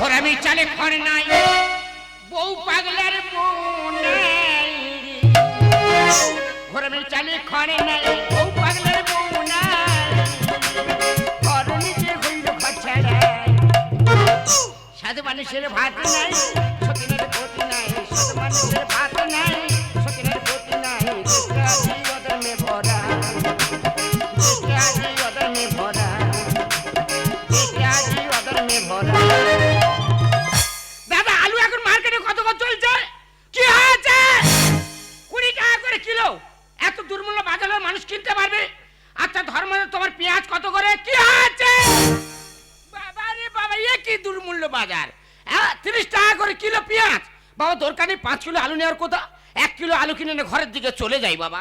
ঘোরামি চালে ঘর নাই। বউ পাগলার বউ নাই ঘোরামি চালে ঘরে নাই, বউ পাগলার বউ নাই। ঘর নিচে হইল খরচাড়া সাধু মানুষের ভাত নাই, সতীনের ক্ষতি নাই। সাধু মানুষের ভাত নাই, সতীনের ক্ষতি নাই। দুর্মূল্য বাজারের মানুষ কিনতে পারবে। আচ্ছা ধর্ম তোমার পেঁয়াজ কত করে? কি আছে? বাবা রে বাবা, এ কি দুর্মূল্য বাজার? হ্যাঁ তিরিশ টাকা করে কিলো পেঁয়াজ। বাবা, দরকার নেই, পাঁচ কিলো আলু নেওয়ার কথা। এক কিলো আলু কিনে এনে ঘরের দিকে চলে যাই বাবা।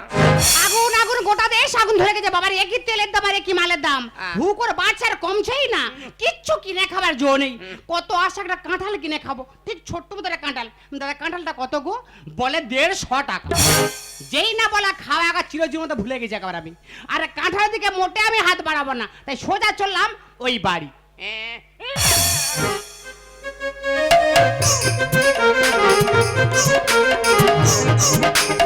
আগুন আগুন গোটা দেশ আগুন ধরে গেছে বাবার একই তেলের দাম আর একই মালের দাম। হু করে বাড়ছে আর কমছেই না। কিচ্ছু কিনে খাবার জো নেই। কত আশা একটা কাঁঠাল কিনে খাব। ঠিক ছোট্ট মতো একটা কাঁঠাল। দাদা কাঁঠালটা কত গো? বলে দেড়শো টাকা। যেই না বলা খাওয়া আগা চিরজীবন তো ভুলে গেছি একবার আমি। আর কাঁঠালের দিকে মোটে আমি হাত বাড়াবো না। তাই সোজা চললাম ওই বাড়ি। আর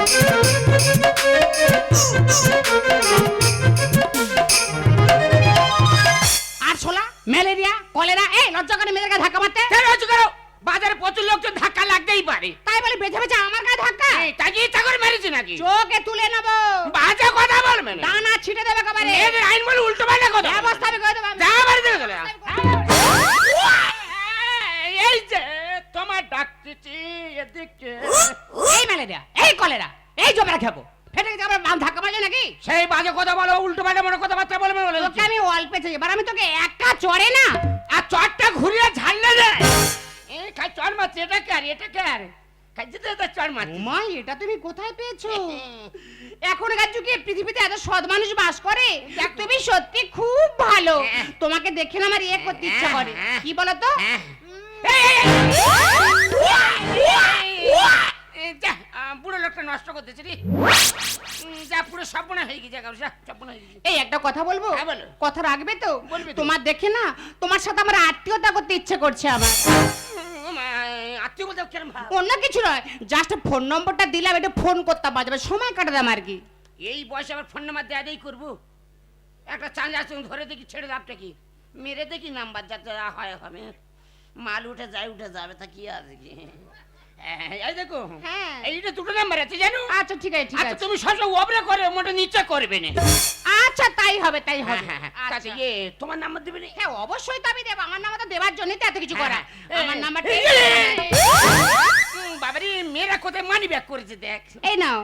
ফেটে গেছে আমার বাম ধাক্কা মারলে নাকি সেই বাজে কথা বলো উল্টো পাল্টা মনে কথাবার্তা বলবে বলে তোকে আমি অল্পে চাই এবার আমি তোকে একা চড়ে না আর চটটা ঘুরিয়ে ঝাড়লে দে এই খাই চড় মারছে এটা কে আর এটা কে আর খাইছে তো চড় মারছে ওমা এটা তুমি কোথায় পেয়েছ এখনকার যুগে পৃথিবীতে এত সৎ মানুষ বাস করে দেখ তুমি সত্যি খুব ভালো হ্যাঁ। তোমাকে দেখে না আমার ইয়ে করতে ইচ্ছা করে হ্যাঁ। কি বলো তো হ্যাঁ। এই, বুড়ো লোকটা নষ্ট করতেছে রে। যা পুরো সপনা হয়ে গেছে একেবারে, যা সপনা হয়ে গেছে। এই একটা কথা বলব? হ্যাঁ, বলো। কথা রাখবে তো? বলবি তো। তোমার দেখে না তোমার সাথে আমার আত্মীয়তা করতে ইচ্ছে করছে আমার। আত্মীয় বলতে ভাব? অন্য কিছু নয় জাস্ট ফোন নম্বরটা দিলাম এটা ফোন করতে বাজবে সময় কাটাতাম আর কি। এই বয়সে আবার ফোন নাম্বার দেয়া দেই করব? একটা চাঁদা ধরে দেখি ছেড়ে লাভটা কি? মেরে দেখি নাম্বার যাতে যা হয় হবে। মাল উঠে যায় উঠে যাবে তা কি আছে কি? এই দেখো হ্যাঁ। এইটা দুটো নাম্বার আছে জানো? আচ্ছা ঠিক আছে ঠিক আচ্ছা আছে। তুমি সবসময় ওপরে করে মোটা নিচে করবে না। আচ্ছা তাই হবে তাই হ্যাঁ হবে। হ্যাঁ আচ্ছা। ইয়ে তোমার নাম্বার দেবে না? হ্যাঁ অবশ্যই তো আমি দেবো। আমার নাম্বারটা দেওয়ার জন্যই তো এত কিছু করা আমার এই, নাম্বারটা বাবারে মেয়েরা কোথায় মানি ব্যাক করেছে দেখ। এই নাও।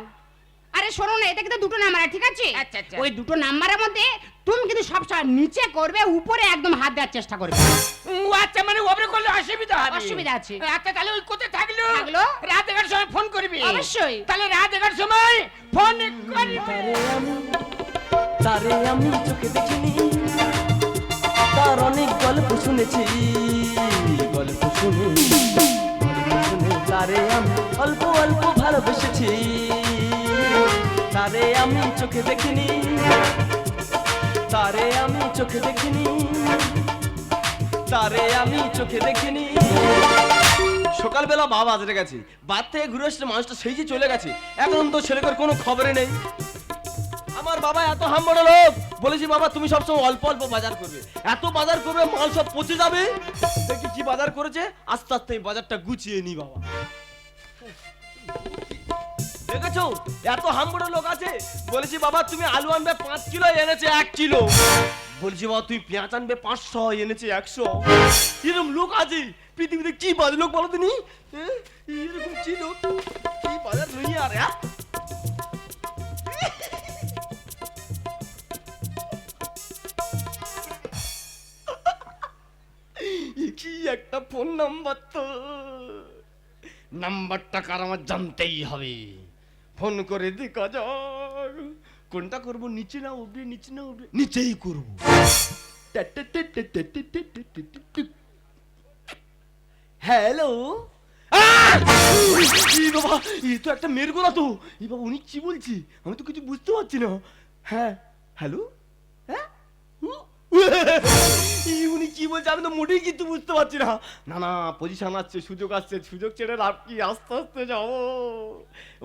আরে শোনো না এটা কিন্তু দুটো নাম্বার ঠিক আছে আচ্ছা, আচ্ছা। ওই দুটো নাম্বারের মধ্যে তুমি কিন্তু সবসময় নিচে করবে উপরে একদম হাত দেওয়ার চেষ্টা করবে ও আচ্ছা মানে ওপরে করলে অসুবিধা হবে অসুবিধা আছে। আচ্ছা তাহলে ওই কোথায় থাকল থাকল? রাত এগারোটার সময় ফোন করবি অবশ্যই। তাহলে রাত এগারোটার সময় ফোন করবি তারে আমি চোখে দেখিনি তার অনেক গল্প শুনেছি গল্প শুনে গল্প শুনে তারে আমি অল্প অল্প ভালোবেসেছি তারে আমি চোখে দেখিনি। তারে আমি চোখে দেখিনি। তারে আমি চোখে দেখিনি। সকালবেলা মা বাজারে গেছে। বাদ থেকে ঘুরে আসলে মানুষটা সেই যে চলে গেছে। এখন তো ছেলেটার কোনো খবরে নেই। আমার বাবা এত হাম্বড় লোক। বলেছি, বাবা, তুমি সবসময় অল্প অল্প বাজার করবে। এত বাজার করবে, মাল সব পচে যাবে? দেখি কি বাজার করেছে। আস্তে আস্তে বাজারটা গুছিয়ে নি বাবা। দেখেছ এত হাম্বড় লোক আছে। বলেছি, বাবা, তুমি আলু আনবে পাঁচ কিলো, এনেছে এক কিলো। বলছি, বাবা, তুমি পেঁয়াজ আনবে পাঁচশো, এনেছে একশো। এরকম লোক আছে। পৃথিবীতে কি বাজে লোক বলো তুমি? এরকম লোক? কি বাজার নই আর? কি একটা ফোন নাম্বার তো? নাম্বারটা কার আমার জানতেই হবে। ফোন করে দেখা যাক কোনটা করব নিচে না উঠবে নিচে না উঠবে নিচেই করব হ্যালো বাবা এই তো একটা মেয়ের গলা তো এই বাবা উনি কি বলছি আমি তো কিছু বুঝতে পারছি না হ্যাঁ হ্যালো হ্যাঁ বলছে, আমি তো মোটেই কিন্তু বুঝতে পারছি না। না না পজিশন আসছে, সুযোগ আসছে, সুযোগ ছেড়ে লাভ কি? আস্তে আস্তে যাও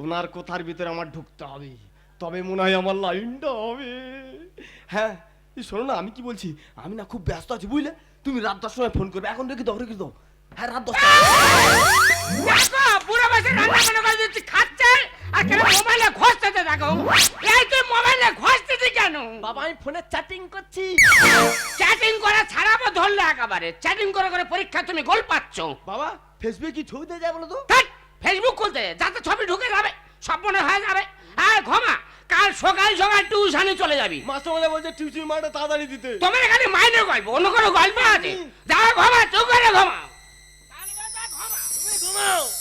ওনার কোথার ভিতরে আমার ঢুকতে হবে। তবে মনে হয় আমার লাইনটা হবে। হ্যাঁ শোনো না, আমি কি বলছি? আমি না খুব ব্যস্ত আছি, বুঝলে? তুমি রাত দশটার সময় ফোন করবে। এখন রেখে দাও রেখে দাও হ্যাঁ রাত দশটা বুড়ো বসে রান্না করে খাচ্ছে? আর কেন মোবাইলে ঘষতেছে দেখো। এই তুই মোবাইলে ঘষতেছি কেন? বাবা আমি ফোনে চ্যাটিং করছি। চ্যাটিং করা ছাড়াবো ধরলে একেবারে। চ্যাটিং করে করে পরীক্ষা তুমি গোল পাচ্ছ। বাবা ফেসবুকে কি ছবি দিয়ে যায় বলো তো? ধ্যাৎ, ফেসবুক খুলতে যাতে ছবি ঢুকে যাবে সব মনে হয়ে যাবে। আর ঘমা কাল সকাল সকাল টিউশনে চলে যাবি। মাস্টারমশাই বলছে টিউশন মাঠে তাড়াতাড়ি দিতে। তোমার এখানে মাইনের গল্প অন্য কোনো গল্প আছে? যাও ঘমা চুপ করে ঘমা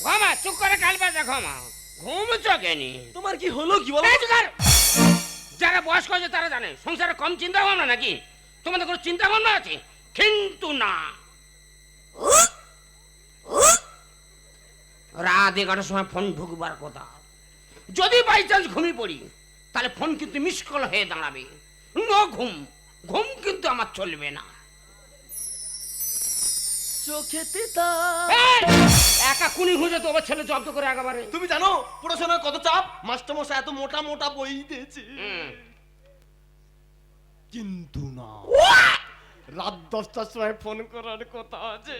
ঘমা চুপ করে কাল বাজা ঘমা ঘুমছ কেনি? তোমার কি হলো কি বলো? যারা বয়স্ক হয়েছে তারা জানে সংসারে কম চিন্তা ভাবনা নাকি? তোমাদের কোনো চিন্তা ভাবনা আছে? কিন্তু না। রাত এগারোটার সময় ফোন ঢুকবার কথা। যদি বাই চান্স ঘুমিয়ে পড়ি তাহলে ফোন কিন্তু মিস কল হয়ে দাঁড়াবে। নো ঘুম। ঘুম কিন্তু আমার চলবে না। একা কুনি খুঁজে তো আবার ছেলে জব্দ করে একেবারে। তুমি জানো পড়াশোনার কত চাপ? মাস্টারমশাই এত মোটা মোটা বই দিয়েছে। কিন্তু না। রাত দশটার সময় ফোন করার কথা আছে।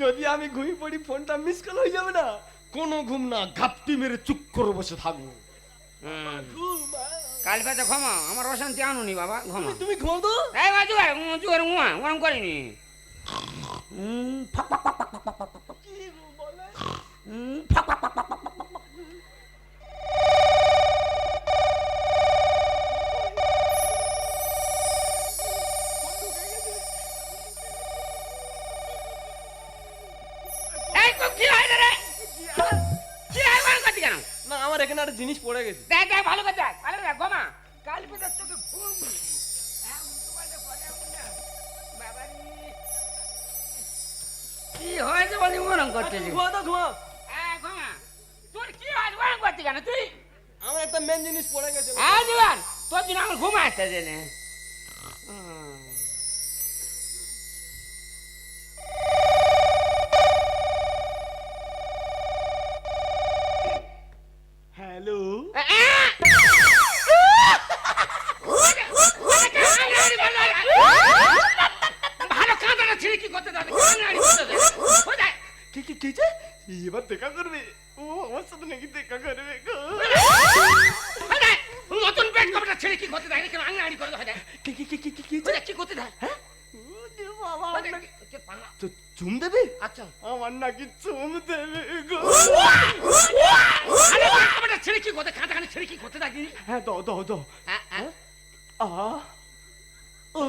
যদি আমি ঘুমিয়ে পড়ি ফোনটা মিস কল হয়ে যাবে না। কোনো ঘুম না ঘাপটি মেরে চুপ করে বসে থাকব। ঘুম। কাল পেতে ক্ষমা আমার অশান্তি আনুনি বাবা ক্ষমা তুমি ঘুমাও তো। এই বাজু আর উমা ওরম করিনি। হুম ফাঁকা আরে ছেড়ে কি করতে কাঁটা কানে ছেড়ে কি করতে থাকি হ্যাঁ দাও দাও দাও। হ্যাঁ হ্যাঁ। আ ও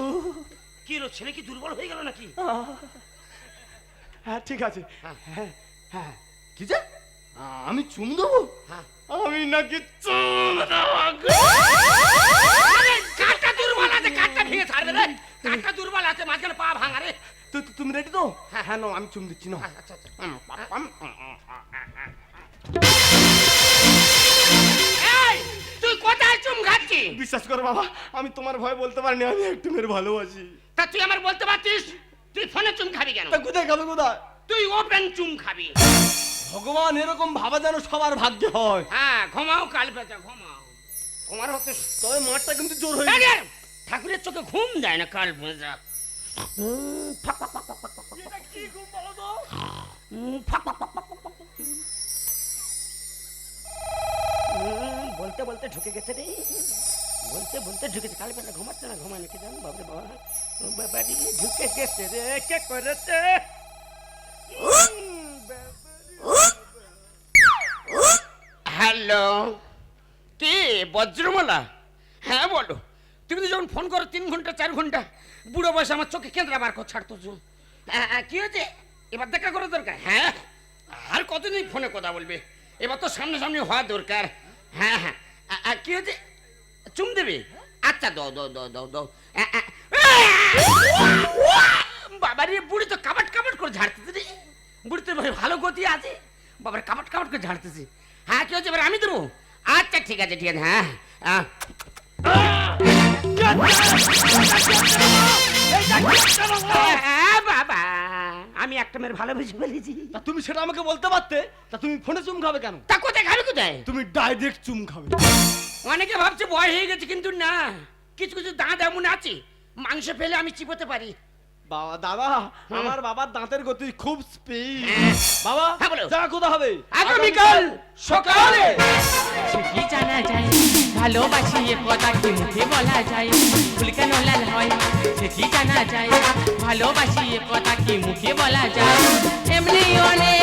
কি রো ছেলে কি দুর্বল হয়ে গেল নাকি? হ্যাঁ ঠিক আছে। হ্যাঁ। কি যে? আমি চুম দেবো? আমি নাকি চুম দেবো? গো দুর্বল আছে কাঁটা ভেঙে ছাড়বে রে। কাঁটা দুর্বল আছে মাঝখানে পা ভাঙা রে। তো তুমি রেডি তো? হ্যাঁ হ্যাঁ আমি চুম দিচ্ছি না আচ্ছা আচ্ছা তুই কোথায় চুম খাচ্ছিস? বিশ্বাস করো বাবা আমি তোমার ভয় বলতে পারিনি আমি একটু মেয়ের ভালোবাসি। তা তুই আমার বলতে পারছিস? তুই ফোনে চুম খাবি কেন? তা কোথায় খাবে কোথায়? তুই ওপেন চুম খাবি। ভগবান এরকম ভাবা যেন সবার ভাগ্যে হয়। হ্যাঁ ঘুমাও কাল পেঁচা ঘুমাও। তোমার হতে তবে মাঠটা কিন্তু জোর হয়ে ঠাকুরের চোখে ঘুম যায় না কাল পেঁচা ফাক, কি ঘুম বলো তো বলতে বলতে ঢুকে গেছে রে। বলতে বলতে ঢুকেছে কাল পেঁচা ঘুমাচ্ছে না ঘুমায় নাকি জানো? বাবরে বাবা। বাবারি ঢুকে গেছে রে কে করেছে? হ্যালো কে বজ্রমালা? হ্যাঁ বলো। তুমি তো যখন ফোন করো তিন ঘণ্টা চার ঘণ্টা বুড়ো বয়সে আমার চোখে কেন্দ্রা বার কর ছাড়তো হ্যাঁ, কি হয়েছে? এবার দেখা করা দরকার? হ্যাঁ? আর কতদিন ফোনে কথা বলবে? এবার তো সামনাসামনি হওয়া দরকার। হ্যাঁ হ্যাঁ। কি হয়েছে? চুম দেবে? আচ্ছা দাও দাও দাও দাও দাও। আ, বুড়ি তো কাবাট কাবাট করে ঝাড়তেছে রে। বুড়ি তো ভালো গতি আছে। বাবার কাবাট কাবাট করে ঝাড়তেছে। হ্যাঁ কি হচ্ছে এবার আমি দেবো আচ্ছা ঠিক আছে ঠিক আছে। হ্যাঁ হ্যাঁ, বাবা আমি একটা মেয়ের ভালোবেসে ফেলেছি। তা তুমি সেটা আমাকে বলতে পারতে? তা তুমি ফোনে চুম খাবে কেন? তা কোথায় খাবে কোথায়? তুমি ডাইরেক্ট চুম খাবে। অনেকে ভাবছে বয় হয়ে গেছে কিন্তু না। কিছু কিছু দাঁত এমন আছে। মাংস ফেলে আমি চিপোতে পারি। বাবা দাদা আমার বাবার দাঁতের গতি খুব স্পিড হ্যাঁ। বাবা হ্যাঁ, যা কোথা হবে। আগামীকাল সকালে। সে কি জানা যায় ভালোবাসি এ কথা কি মুখে বলা যায় ফুল কেন লাল হয়? সে কি জানা যায় ভালোবাসি এ কথা কি মুখে বলা যায়। এমনি অনেক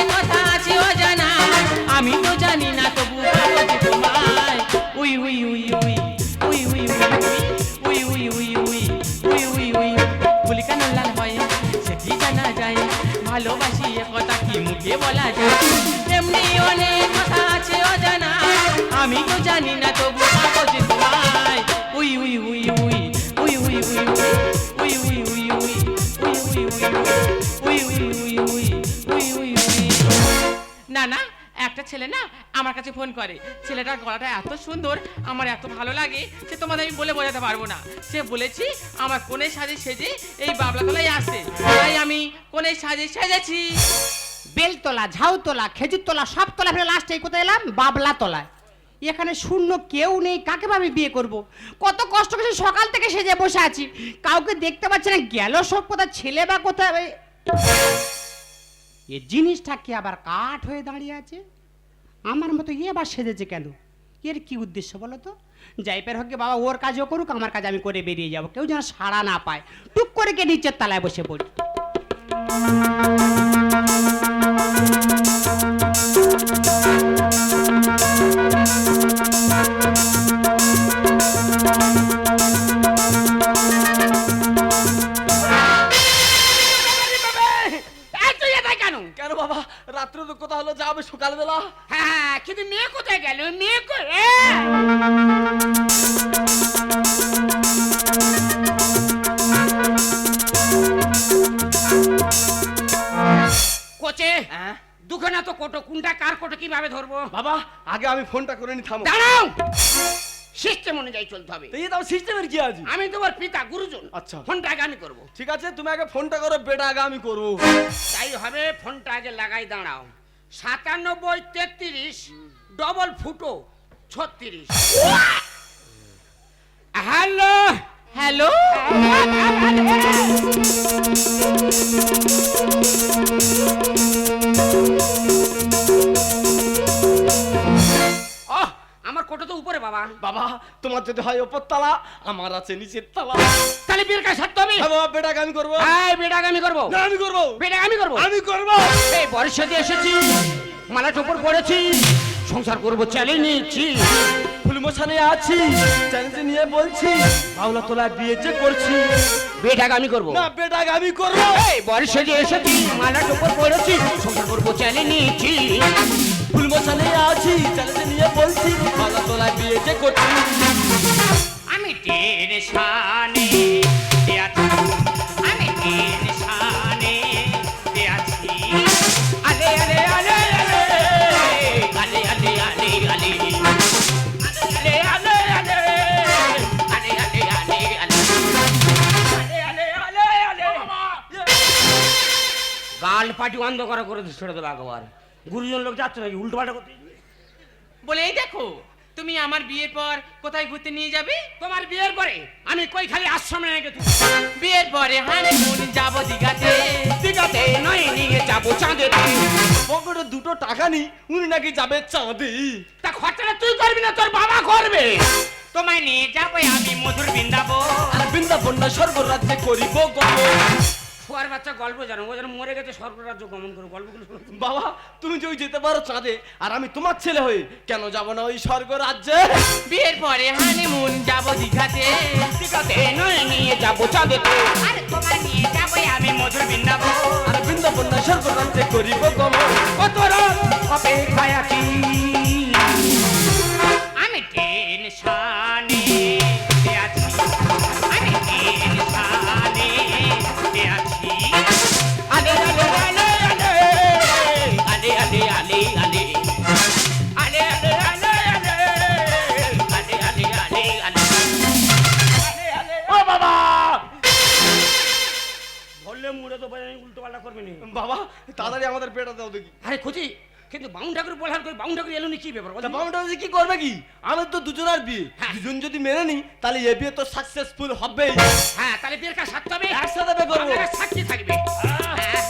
তো জানি না উই উই উই উই উই উই উই উই উই উই উই উই উই উই উই উই উই উই উই না না একটা ছেলে না আমার কাছে ফোন করে ছেলেটার গলাটা এত সুন্দর আমার এত ভালো লাগে আমি বলে বোঝাতে পারব না সে বলেছি আমার সাজে এই আসতে তাই আমি কোনে সাজে সেজেছি বেলতলা ঝাউতলা খেজুর তলা সব তলা ফেলে লাস্টে কোথায় এলাম বাবলা তলায় এখানে শূন্য কেউ নেই, কাকে ভাবে বিয়ে করব? কত কষ্ট করে সকাল থেকে সেজে বসে আছি। কাউকে দেখতে পাচ্ছি না, গেল সব কোথায় ছেলে বা কোথায়? এ- জিনিসটা কি আবার কাঠ হয়ে দাঁড়িয়ে আছে? আমার মতো ইয়ে আবার সেজেছে কেন? এর কি উদ্দেশ্য বলো তো? যাইপের হোক বাবা, ওর কাজও করুক, আমার কাজ আমি করে বেরিয়ে যাব। কেউ যেন সাড়া না পায়। টুক করে কে নিচের তলায় বসে পড়ি। আমি ফোনটা করে নি থামো। দাঁড়াও! সিস্টেম অনুযায়ী চলতে হবে। এই দাও সিস্টেমের কি আছে আমি তোমার পিতা গুরুজন। আচ্ছা। ফোনটা আগে আমি করব। ঠিক আছে তুমি আগে ফোনটা করো বেটা আগে আমি করব। তাই হবে ফোনটা আগে লাগাই দাঁড়াও। সাতানব্বই তেত্রিশ ডবল ফুটো ছত্রিশ। হ্যালো হ্যালো ও কোটো তো উপরে বাবা। বাবা তোমার যদি হয় ওপর তালা আমার আছে নিচের তালা। তাহলে বিয়ের কাজ সারতে হবে। হ্যাঁ বাবা বেটাকে আমি করব। হ্যাঁ বেটাকে আমি করব। আমি করব। বেটাকে আমি করব। আমি করব। এই বর্ষা দিয়ে এসেছি মালা টোপর পড়েছি সংসার করব চালিয়ে নিয়েছি। ফুলমশানে আছি চ্যালেঞ্জে নিয়ে বলছি বাউলা তোলা বিয়ে যে করছি। বেটাকে আমি করব। না বেটাকে আমি করব। এই বর্ষা দিয়ে এসেছি মালা টোপর পড়েছি সংসার করব চালিয়ে নিয়েছি। ফুলমশানে আছি চ্যালেঞ্জে নিয়ে বলছি বাউলা তোলায় বিয়ে যে করছি আমি টের শানে আছি আমি টের শানে আছি আলে আলে আলে আলে আলে আলে আলে আলে আলে আলে আলে আলে আলে আলে আলে আলে আলে আলে গাল পাটি বন্ধ করা করে ছেড়ে দেবো একবার গুরুজন লোক যাচ্ছে নাকি? উল্টো পাল্টা করতে বলে এই দেখো তুমি আমার বিয়ের পর কোথায় ঘুরতে নিয়ে যাবে? তোমার বিয়ের পরে? আমি কই খালি আশ্রমে রেখে বিয়ের পরে হানিমুন যাব দিঘাতে। দিঘাতে? নয় নিয়ে যাব চাঁদেতে পকেটে দুটো টাকা নি উনি নাকি যাবে চাঁদি। তা খরচাটা তুই করবি না তোর বাবা করবে। তোমায় নিয়ে যাব আমি মধুর বৃন্দাবো আর বৃন্দাবন না স্বর্গরাজ্যে করিব গল্প ফুয়ার বাচ্চা গল্প জানো ও যেন মরে গেছে স্বর্গরাজ্য গমন করো গল্পগুলো। বাবা তুমি যে ওই যেতে পারো চাঁদে আর আমি তোমার ছেলে হয়ে কেন যাব না ওই স্বর্গরাজ্যে? বিয়ের পরে হানিমুন যাব দিঘাতে দিঘাতে নয় নিয়ে যাব চাঁদেতে আরে তোমায় নিয়ে যাব আমি মধুর বৃন্দাবো আর বৃন্দাবন না স্বর্গরাজ্যে করিব গমন। কত রাত অপেক্ষায় আছি বাবা তাড়াতাড়ি আমাদের পেটা দাও দেখি। আরে খুঁজি কিন্তু বাউন ঠাকুর বলার করে বাউন ঠাকুর এলো নি কি ব্যাপার তা দেখি? কি করবে কি? আমাদের তো দুজনের বিয়ে। হ্যাঁ। দুজন যদি মেনে নি তাহলে এ বিয়ে তো সাকসেসফুল হবেই। হ্যাঁ তাহলে বিয়ের কাজ সারতে হবে। একসাথে বিয়ে করব। সাক্ষী থাকবে। হ্যাঁ।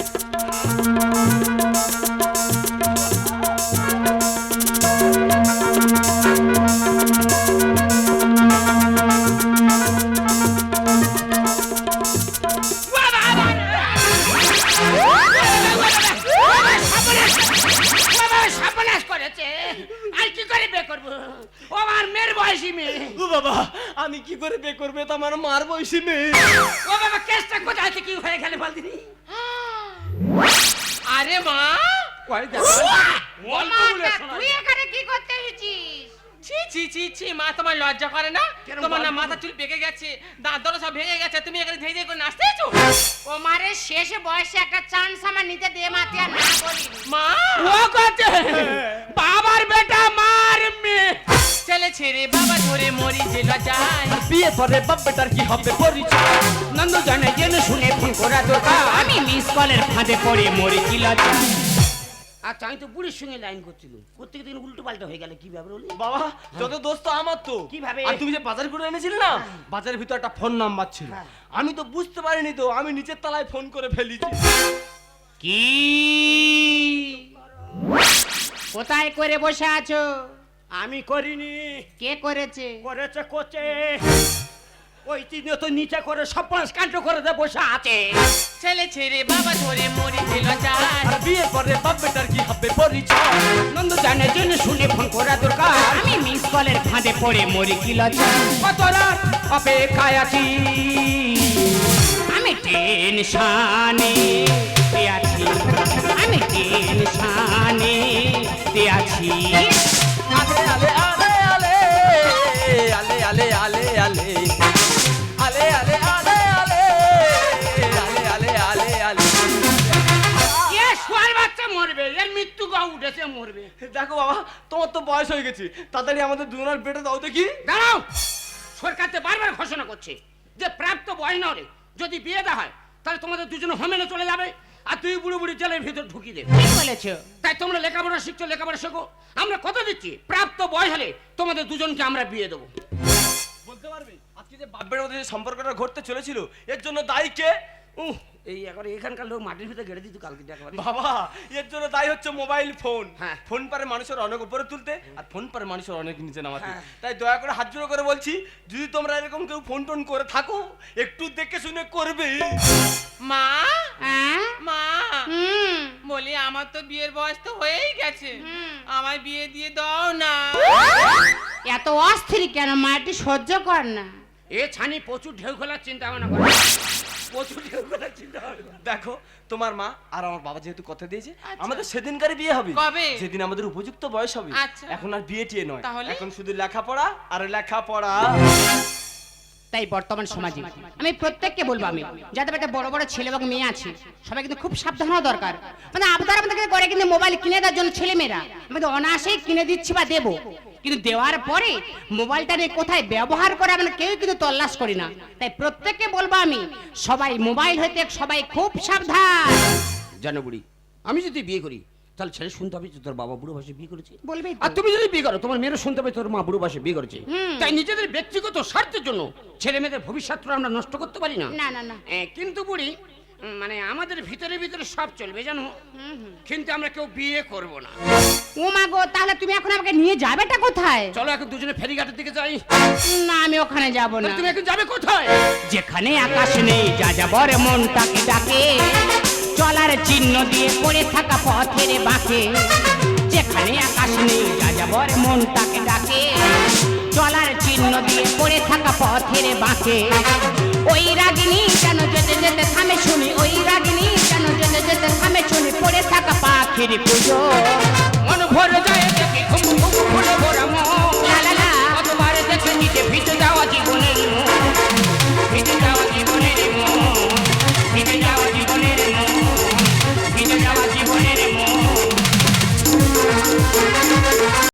সর্বনাশ করেছে। আর কি করে বে করব? ও আমার মেয়ের বয়সী মেয়ে। ও বাবা আমি কি করে বে করবে? তো আমার মার বয়সী মেয়ে। ও বাবা কেসটা কোথায় আছে কি হয়ে গেলে বল দিনি আরে মা! তুই এখানে কি করতে এসেছিস? ছি ছি ছি ছি মা তোমার লজ্জা করে না? তোমার না মাথা চুল পেকে গেছে দাঁত দলা সব ভেঙে গেছে তুমি এখানে ধেই ধেই করে নাচতেছো? ও মারে শেষে বয়সে একটা চান্স আমার নিতে দে মাতে আর না বলি মা! ও কাছে বাবার বেটা মার মেয়ে। ছেলে ছেড়ে বাবা ধরে মরি যে লজ্জায়। বিয়ে পরে বাপ বেটার কি হবে পরিচয়? নন্দ জানে জেনে শুনে ফোন করা দরকার আমি মিস কলের ফাঁদে পড়ে মরে কি লজ্জা আচ্ছা আমি তো বুড়ির সঙ্গে লাইন করছিলাম। করতে গিয়ে উল্টো পাল্টা হয়ে গেল কি ব্যাপার বলি বাবা যত দোস্ত আমার তো। কীভাবে? আর তুমি যে বাজার করে এনেছিলে না বাজারের ভিতর একটা ফোন নাম্বার ছিল। আমি তো বুঝতে পারিনি তো আমি নিচের তলায় ফোন করে ফেলেছি। কি? কোথায় করে বসে আছো? আমি করিনি। কে করেছে? করেছে কোচে। ওই তিন তো নিচে করে সব পাঁচ কাণ্ড করে দে বসে আছে। ছেলে ছেড়ে বাবা ধরে মরি যে লজ্জায় আর বিয়ে পরে বাপ বেটার কি হবে পরিচয়? নন্দ জানে জেনে শুনে ফোন করা দরকার। আমি মিস কলের ফাঁদে পড়ে মরে কি লজ্জা? কত রাত অপেক্ষায় আছি। আমি টেনশানে আছি। আমি টেনশানে আছি। আলে আলে আলে আলে আলে আলে আলে আলে। মরবে এর মৃত্যু গা উঠেছে মরবে। দেখো বাবা তোমার তো বয়স হয়ে গেছে। তাড়াতাড়ি আমাদের দুজনের বেটে দাও দেখি। দাঁড়াও! সরকার তো বারবার ঘোষণা করছে যে প্রাপ্ত বয়স না যদি বিয়ে দেওয়া হয় তাহলে তোমাদের দুজনে হোমেনে চলে যাবে আর তুই বুড়ো বুড়ি জেলের ভিতর দেবে বলেছ। তাই তোমরা লেখাপড়া শিখছো লেখাপড়া শেখো। আমরা কত দিচ্ছি প্রাপ্ত বয়স হলে তোমাদের দুজনকে আমরা বিয়ে দেবো। বলতে পারবে? আজকে যে বাপের মধ্যে যে সম্পর্কটা ঘটতে চলেছিল এর জন্য দায়ী কে? উহ, এই একবার এখানকার লোক মাটির ভিতরে গেড়ে দিত কালকে একবার বাবা এর জন্য দায়ী হচ্ছে মোবাইল ফোন হ্যাঁ। ফোন পারে মানুষের অনেক উপরে তুলতে আর ফোন পারে মানুষের অনেক নিচে নামাতে। হ্যাঁ। তাই দয়া করে হাত জোড়ো করে বলছি যদি তোমরা এরকম কেউ ফোন টোন করে থাকো একটু দেখে শুনে করবে। মা? হ্যাঁ? মা? হুম। বলি আমার তো বিয়ের বয়স তো হয়েই গেছে। আমায় বিয়ে দিয়ে দাও না। এত অস্থির কেন মাটি সহ্য কর না। এ ছানি প্রচুর ঢেউ খোলার চিন্তা ভাবনা করে। প্রচুর ঢেউ খোলার চিন্তা ভাবনা দেখো তোমার মা আর আমার বাবা যেহেতু কথা দিয়েছে আমাদের সেদিনকারই বিয়ে হবে। কবে? সেদিন আমাদের উপযুক্ত বয়স হবে। আচ্ছা। এখন আর বিয়ে টিয়ে নয়। এখন শুধু লেখাপড়া আর লেখাপড়া। তাই বর্তমান সমাজে। আমি প্রত্যেককে বলব আমি, যাদের একটা বড় বড় ছেলে এবং মেয়ে আছে, সবাই কিন্তু খুব সাবধান হওয়া দরকার। মানে আবদার আমাদেরকে করে কিন্তু মোবাইল কিনে দেওয়ার জন্য ছেলে মেয়েরা আমি তো অনায়াসেই কিনে দিচ্ছি বা দেবো। কিন্তু দেওয়ার পরে মোবাইলটা নিয়ে কোথায় ব্যবহার করে আমরা কেউ কিন্তু তল্লাশ করি না। তাই প্রত্যেককে বলব আমি, সবাই মোবাইল হইতে সবাই খুব সাবধান। জানো বুড়ি আমি যদি বিয়ে করি তাহলে ছেলে শুনতে হবে যে তোর বাবা বুড়ো বয়সে বিয়ে করেছে? বলবেই তো। আর তুমি যদি বিয়ে করো তোমার মেয়েরও শুনতে হবে তোর মা বুড়ো বয়সে বিয়ে করেছে। তাই নিজেদের ব্যক্তিগত স্বার্থের জন্য ছেলে মেয়েদের ভবিষ্যৎটা আমরা নষ্ট করতে পারি না। না না না। কিন্তু বুড়ি মানে আমাদের ভিতরে ভিতরে সব চলবে জানো। কিন্তু আমরা কেউ বিয়ে করব না। ও মা গো তাহলে তুমি এখন আমাকে নিয়ে যাবেটা কোথায়? চলো এখন দুজনে ফেরিঘাটের দিকে যাই। না আমি ওখানে যাব না। তুমি এখন যাবে কোথায়? যেখানে আকাশ নেই যা যাবর মনটাকে ডাকে। চলার চিহ্ন দিয়ে পড়ে থাকা পথের বাঁকে যেখানে আকাশ নেই যাযাবর মনটাকে ডাকে। চলার চিহ্ন দিয়ে পড়ে থাকা পথের বাঁকে ওই রাগিনী কেন যেতে যেতে থামে শুনি ওই রাগিনী কেন যেতে যেতে থামে শুনি পড়ে থাকা পাখির পুজো। মন ভরে যায় দেখি ঘুম ঘুম ফুলে ভরা মন। লা লা লা। কতবার দেখে নিজে ভিজে যাওয়া জীবনের মন। ভিজে যাওয়া